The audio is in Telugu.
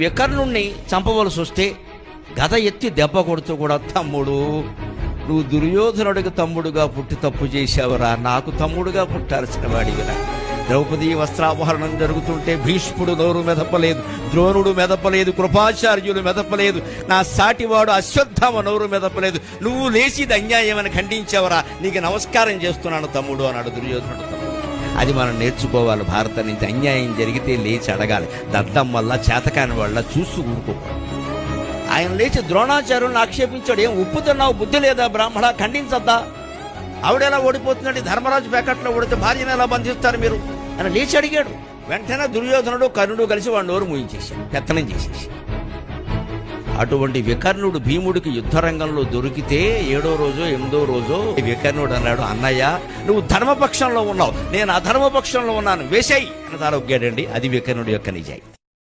వికర్ణుణ్ణి చంపవలసి వస్తే గద ఎత్తి దెబ్బ కొడుతూ కూడా తమ్ముడు నువ్వు దుర్యోధనుడికి తమ్ముడుగా పుట్టి తప్పు చేశావురా. నాకు తమ్ముడుగా పుట్టాల్సిన వాడివిరా ద్రౌపది వస్త్రాపహరణం జరుగుతుంటే భీష్ముడు నోరు మెదపలేదు ద్రోణుడు మెదపలేదు కృపాచార్యులు మెదపలేదు నా సాటివాడు అశ్వత్థామ నోరు మెదపలేదు. నువ్వు లేచి ఇది అన్యాయమని ఖండించావరా. నీకు నమస్కారం చేస్తున్నాను తమ్ముడు అన్నాడు దుర్యోధనుడు తమ్ముడు. అది మనం నేర్చుకోవాలి. భారత నుంచి అన్యాయం జరిగితే లేచి అడగాలి. దద్దం వల్ల చేతకాని వల్ల చూస్తూ ఊరుకోవాలి ఆయన లేచి ద్రోణాచార్యులను ఆక్షేపించాడు. ఏం ఉప్పుతున్నావు? బుద్ధి లేదా బ్రాహ్మణ? ఖండించద్దా? ఆవిడెలా ఓడిపోతుందండి ధర్మరాజు ప్యాకెట్లో ఓడితే భార్యను ఎలా బంధిస్తారు మీరు? అని లేచి అడిగాడు. వెంటనే దుర్యోధనుడు కర్ణుడు కలిసి వాడు నోరు మూయించేశాడు పెత్తనం చేసేసి అటువంటి వికర్ణుడు భీముడికి యుద్ధరంగంలో దొరికితే ఏడో రోజు ఎనిమిదో రోజో వికర్ణుడు అన్నాడు అన్నయ్య నువ్వు ధర్మపక్షంలో ఉన్నావు. నేను అధర్మపక్షంలో ఉన్నాను. వేసేయి. అని తారొగ్గాడండి అది వికర్ణుడి యొక్క నిజాయి.